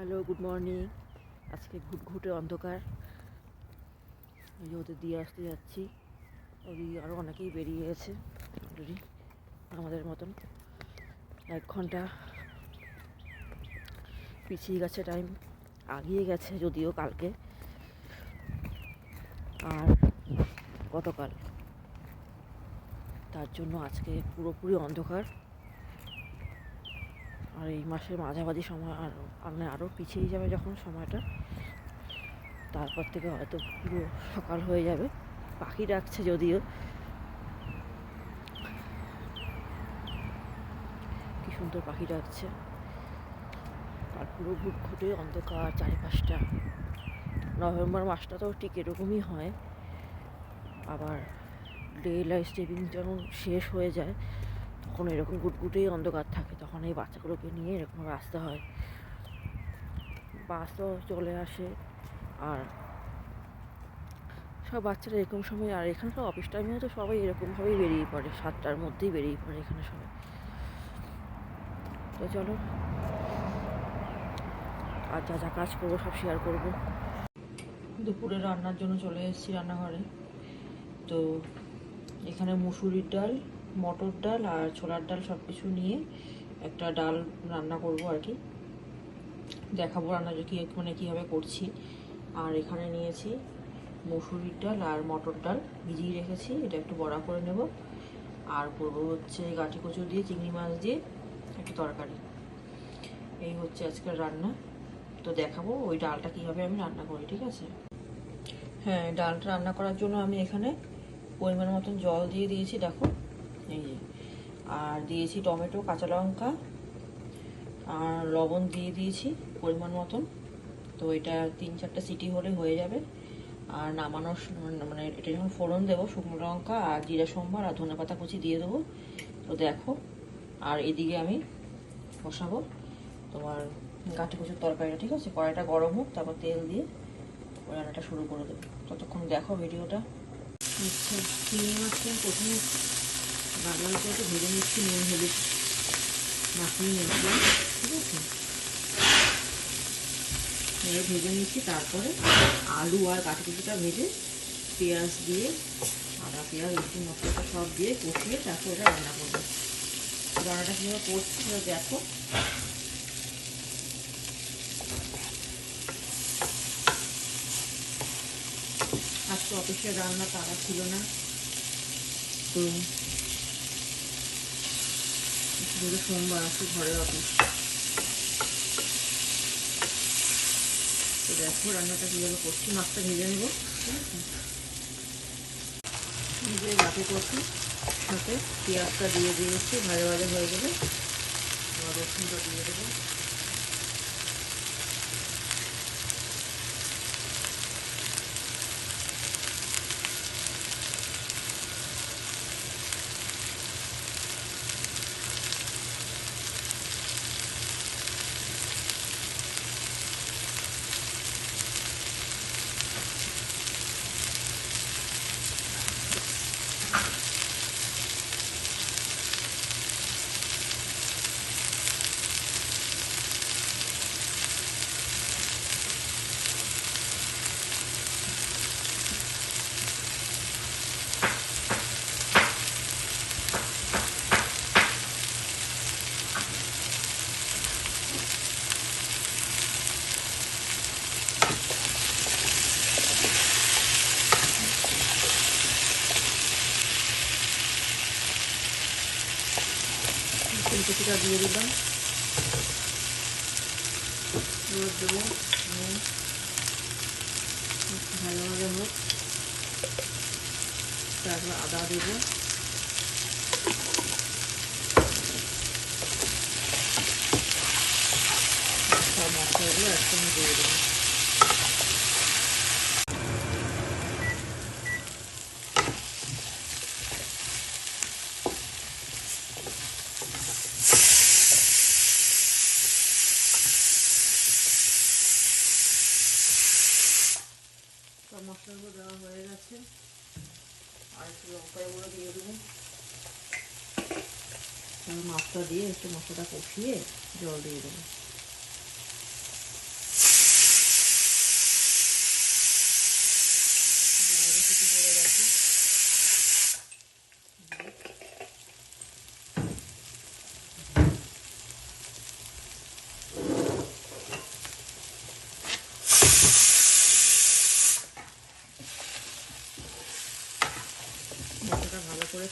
Hello, good morning. আজকে ঘুটঘুটে অন্ধকার। ওদের দিয়ে আসতে যাচ্ছি। ওই আরও অনেকেই বেরিয়ে গেছে আমাদের মতন। এক ঘণ্টা পিছিয়ে গেছে টাইম আগিয়ে গেছে যদিও কালকে। আর গতকাল। তার জন্য আজকে পুরোপুরি অন্ধকার। আর এই মাসের মাঝামাঝি সময় আর মানে আরও পিছিয়ে যাবে যখন সময়টা, তারপর থেকে হয়তো পুরো সকাল হয়ে যাবে। পাখি ডাকছে যদিও। কি সুন্দর পাখি ডাকছে। আর পুরো ঘুটঘুটে অন্ধকার চারিপাশটা। নভেম্বর মাসটা তো ঠিক এরকমই হয়। আবার ডে লাইফ সেভিং যখন শেষ হয়ে যায়। তখন এরকম গুটগুটেই অন্ধকার থাকে। তখন এই বাচ্চাগুলোকে নিয়ে এরকম আসতে হয়। বাস তো চলে আসে আর সব বাচ্চারা এরকম সময়, আর এখানে তো অফিস টাইমেও তো সবাই এরকমভাবেই বেরিয়ে পড়ে, সাতটার মধ্যেই বেরিয়ে পড়ে এখানে সবাই। তো চলো, আর যা যা কাজ করব সব শেয়ার করব। দুপুরে রান্নার জন্য চলে এসেছি রান্নাঘরে। তো এখানে মুসুরির ডাল, মটর ডাল আর ছোলার ডাল সব কিছু নিয়ে একটা ডাল রান্না করব আর কি। দেখাবো রান্না কি মানে কীভাবে করছি। আর এখানে নিয়েছি মুসুরির ডাল আর মটর ডাল ভিজিয়ে রেখেছি, এটা একটু বড়া করে নেব। আর করব হচ্ছে গাঠি কচু দিয়ে, চিংড়ি মাছ দিয়ে একটু তরকারি। এই হচ্ছে আজকের রান্না। তো দেখাবো ওই ডালটা কীভাবে আমি রান্না করি, ঠিক আছে? হ্যাঁ ডালটা রান্না করার জন্য আমি এখানে পরিমাণ মতন জল দিয়ে দিয়েছি, দেখো। এই যে আর দিয়েছি টমেটো, কাঁচা লঙ্কা, আর লবণ দিয়ে দিয়েছি পরিমাণ মতন। তো এটা তিন চারটে সিটি হলে হয়ে যাবে। আর নামানোর মানে এটা যখন ফোড়ন দেবো, শুকনো লঙ্কা আর জিরা সোমবার আর ধনে পাতা কুচি দিয়ে দেবো। তো দেখো, আর এদিকে আমি বসাবো তোমার গাঠি কুচুর তরকারিটা, ঠিক আছে? কড়াইটা গরম হোক, তারপর তেল দিয়ে রান্নাটা শুরু করে দেবো। ততক্ষণ দেখো ভিডিওটা। আচ্ছা প্রথমে করে একটু ভেজে নিচ্ছি, নুন, হলুদ মাখিয়ে নিচ্ছি। ঠিক আছে? এবার ভেজে নিচ্ছি, তারপরে আলু আর কাঠি কুচিটা ভেজে পেঁয়াজ দিয়ে, আদা, পেঁয়াজ, রসুন মশলাটা সব দিয়ে কষিয়ে তারপরে ওটা রান্না করব। রান্নাটা কীভাবে করছি সেটা দেখো। আজকে অফিসের রান্না তারা ছিল না। তো শুধু সোমবার আছে ঘরে অফিস। তো দেখো রান্নাটা কীভাবে করছি, মাছটা ভেজে নেব। ঠিক আছে গাতে করছি, সাথে পেঁয়াজটা দিয়ে দিয়েছি, ভাজা ভাজা হয়ে গেলে। আবার রসুনটা দিয়ে দেবো। ফুলকপিটা দিয়ে দিলাম। রোদ দেবো ভালোভাবে হোক। তারপর আদা দেবো। মশলাগুলো একসঙ্গে দিয়ে দেবো সব মশলাগুলো দেওয়া হয়ে গেছে। আর একটু লঙ্কা গুঁড়ো দিয়ে দেবো। মাছটা দিয়ে একটু মশলাটা কষিয়ে জল দিয়ে দেবো।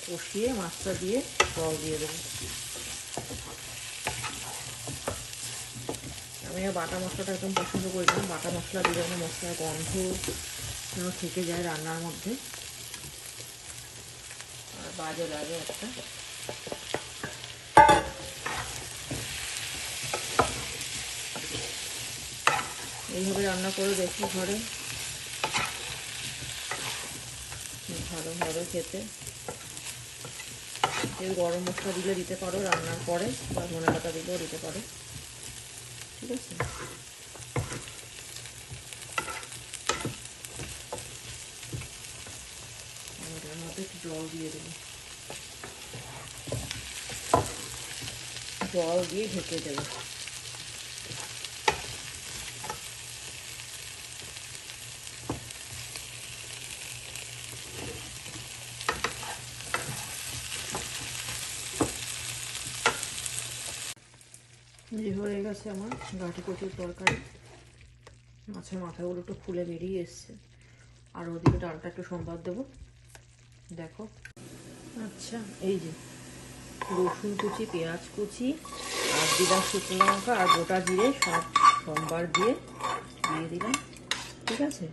কষিয়ে মাছটা দিয়ে জল দিয়ে দেবো। আমি বাটা মশলাটা একদম পছন্দ করি না। বাটা মশলা দিলে যেন মশলার গন্ধ যেন থেকে যায় রান্নার মধ্যে। আর বাজে লাগে একটা। এইভাবে রান্না করে দেখি ঘরে। ভালো হবে খেতে। এই গরম মশলা দিলে দিতে পারো, রান্নার পরে বা ধনে পাতা দিলেও দিতে পারো। ঠিক আছে? জল দিয়ে দেবো। জল দিয়ে ঢেকে দেবো। যে হয়ে গেছে আমার গাঠি কচুর তরকারি। মাছের মাথাগুলো একটু ফুলে বেরিয়ে এসছে। আর ওদিকে ডালটা একটু সোমবার দেবো। দেখো। আচ্ছা এই যে রসুন কুচি, পেঁয়াজ কুচি, আর দিলাম শুকনো লঙ্কা, আর গোটা জিরে সব সোমবার দিয়ে দিয়ে দিলাম। ঠিক আছে?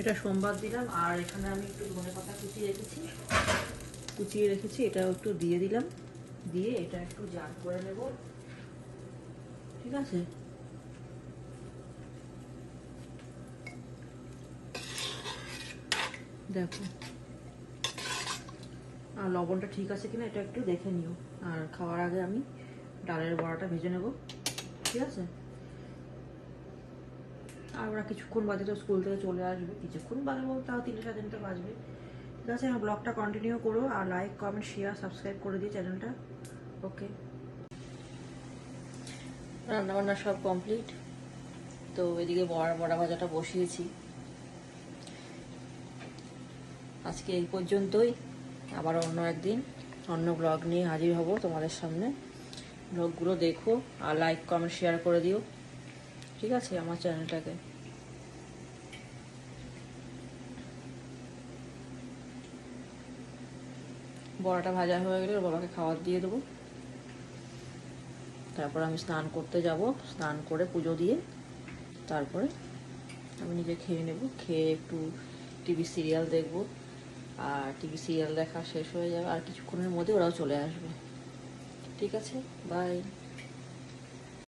এটা সোমবার দিলাম, আর এখানে আমি একটু ধনে পাতা কুচিয়ে রেখেছি। কুচিয়ে রেখেছি, এটাও একটু দিয়ে দিলাম। দিয়ে এটা একটু জাল করে নেব। ঠিক আছে? দেখো। আর লবণটা ঠিক আছে কিনা এটা একটু দেখে নিও। আর খাওয়ার আগে আমি ডালের বড়াটা ভেজে নেব। ঠিক আছে? আর ওরা কিছুক্ষণ বাদে তো স্কুল থেকে চলে আসবে। কিছুক্ষণ বাদে বলতে তাও তিনটে সাড়ে তিনটে বাজবে। ঠিক আছে ব্লগটা কন্টিনিউ করো আর লাইক কমেন্ট শেয়ার সাবস্ক্রাইব করে দিই চ্যানেলটা ওকে রান্নাবান্না সব কমপ্লিট তো এদিকে বড়া বড়া ভাজাটা বসিয়েছি। আজকে এই পর্যন্তই। আবার অন্য একদিন, অন্য ব্লগ নিয়ে হাজির হব তোমাদের সামনে। ব্লগগুলো দেখো আর লাইক কমেন্ট শেয়ার করে দিও। ঠিক আছে, আমার চ্যানেলটাকে। বড়াটা ভাজা হয়ে গেলে বাবাকে খাবার দিয়ে দেবো। তারপর আমি স্নান করতে যাব, স্নান করে পুজো দিয়ে তারপরে আমি নিজে খেয়ে নেব। খেয়ে একটু টিভি সিরিয়াল দেখব। আর টিভি সিরিয়াল দেখা শেষ হয়ে যাবে। আর কিছুক্ষণের মধ্যে ওরাও চলে আসবে। ঠিক আছে, বাই।